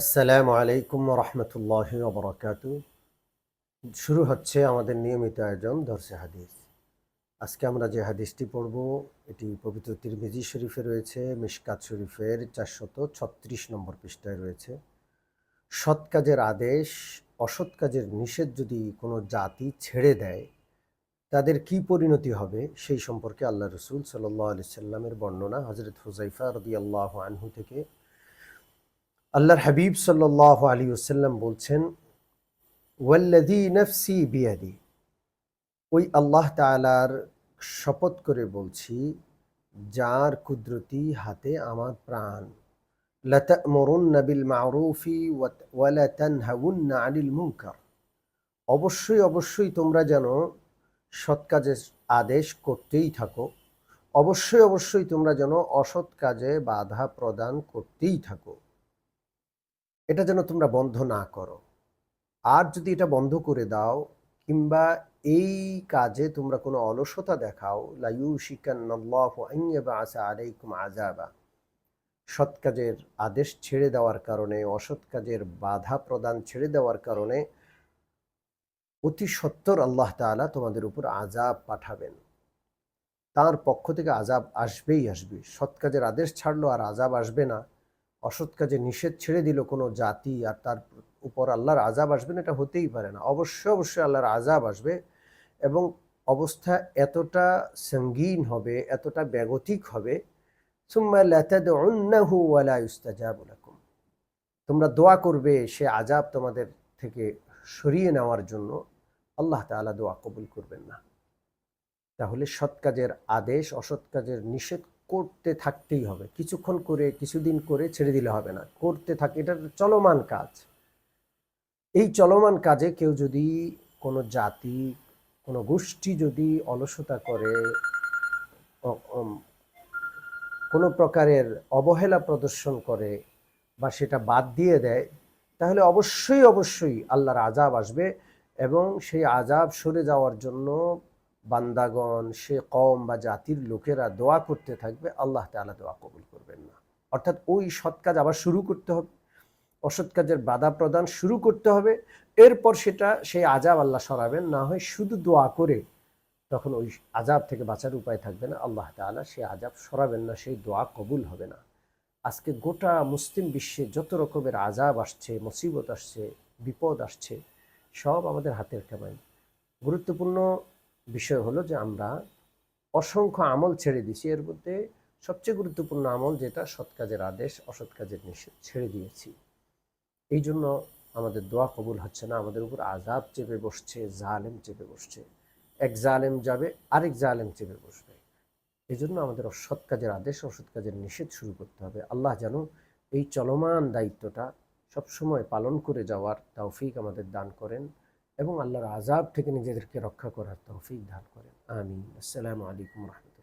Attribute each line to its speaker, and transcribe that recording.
Speaker 1: আসসালামু আলাইকুম রহমতুল্লাহ বরকাত শুরু হচ্ছে আমাদের নিয়মিত আয়োজন দর্শে হাদিস। আজকে আমরা যে হাদিসটি পড়ব, এটি পবিত্র তিরমিজি শরীফে রয়েছে, মিশকাত শরীফের চারশত ছত্রিশ নম্বর পৃষ্ঠায় রয়েছে। সৎ কাজের আদেশ, অসৎ কাজের নিষেধ যদি কোনো জাতি ছেড়ে দেয়, তাদের কি পরিণতি হবে? সেই সম্পর্কে আল্লাহ রসুল সাল্লাহ আলি সাল্লামের বর্ণনা হজরত হুজাইফা রদি আল্লাহ আনহু থেকে আল্লাহর হাবিব সাল্লাহ আলী ওসাল্লাম বলছেন ওয়াল্লাদি নফসি বিয়াদি ওই আল্লাহ তালার শপথ করে বলছি যার কুদরতি হাতে আমার প্রাণ لتأمرن بالمعروف ولا تنهون عن المنكر অবশ্যই অবশ্যই তোমরা যেন সৎ কাজের আদেশ করতেই থাকো অবশ্যই অবশ্যই তোমরা যেন অসৎ কাজে বাধা প্রদান করতেই থাকো এটা যেন তোমরা বন্ধ না করো। আর যদি এটা বন্ধ করে দাও, কিংবা এই কাজে তোমরা কোনো অলসতা দেখাও লাইউ আলাইকুম আজাবা সৎ কাজের আদেশ ছেড়ে দেওয়ার কারণে, অসৎ কাজের বাধা প্রদান ছেড়ে দেওয়ার কারণে অতি সত্তর আল্লাহ তাআলা তোমাদের উপর আজাব পাঠাবেন। তার পক্ষ থেকে আজাব আসবেই আসবে। সৎ কাজের আদেশ ছাড়লো আর আজাব আসবে না। অসৎ কাজে নিষেধ ছেড়ে দিল কোনো জাতি আর তার উপর আল্লাহর আজাব আসবে না, এটা হতেই পারে না। অবশ্যই অবশ্যই আল্লাহর আজাব আসবে এবং অবস্থা এতটা সঙ্গীন হবে, এতটা ব্যাগতিক হবে। তোমরা দোয়া করবে সে আজাব তোমাদের থেকে সরিয়ে নেওয়ার জন্য। আল্লাহ তালা দোয়া কবুল করবেন না। তাহলে সৎ কাজের আদেশ, অসৎ কাজের নিষেধ করতে থাকতেই হবে। কিছুক্ষণ করে, কিছুদিন করে ছেড়ে দিলে হবে না। করতে থাকে, এটা চলমান কাজ। এই চলমান কাজে কেউ যদি কোনো জাতি, কোনো গোষ্ঠী যদি অলসতা করে কোনো প্রকারের অবহেলা প্রদর্শন করে বা সেটা বাদ দিয়ে দেয়, তাহলে অবশ্যই অবশ্যই আল্লাহর আজাব আসবে এবং সেই আজাব সরে যাওয়ার জন্য বান্দাগণ, সে কম বা জাতির লোকেরা দোয়া করতে থাকবে, আল্লাহ তালা দোয়া কবুল করবেন না। অর্থাৎ ওই সৎ কাজ আবার শুরু করতে হবে। অসৎ কাজের বাধা প্রদান শুরু করতে হবে। এরপর সেটা, সেই আজাব আল্লাহ সরাবেন, না হয় শুধু দোয়া করে তখন ওই আজাব থেকে বাঁচার উপায় থাকবে না। আল্লাহ তালা সেই আজাব সরাবেন না, সেই দোয়া কবুল হবে না। আজকে গোটা মুসলিম বিশ্বে যত রকমের আজাব আসছে, মুসিবত আসছে, বিপদ আসছে, সব আমাদের হাতের কামাই। গুরুত্বপূর্ণ বিষয় হলো যে আমরা অসংখ্য আমল ছেড়ে দিছি এর মধ্যে সবচেয়ে গুরুত্বপূর্ণ আমল যেটা সৎ কাজের আদেশ, অসৎ কাজের নিষেধ ছেড়ে দিয়েছি। এই জন্য আমাদের দোয়া কবুল হচ্ছে না, আমাদের উপর আজাব চেপে বসছে, জালেম চেপে বসছে। এক জালেম যাবে, আরেক জালেম চেপে বসবে। এই জন্য আমাদের অসৎ কাজের আদেশ, অসৎ কাজের নিষেধ শুরু করতে হবে। আল্লাহ যেন এই চলমান দায়িত্বটা সবসময় পালন করে যাওয়ার তৌফিক আমাদের দান করেন। এবং আল্লাহর আজাব থেকে নিজেদেরকে রক্ষা করার তৌফিক দান করেন। আমিন। আসসালামু আলাইকুম রহমতুল্লাহ।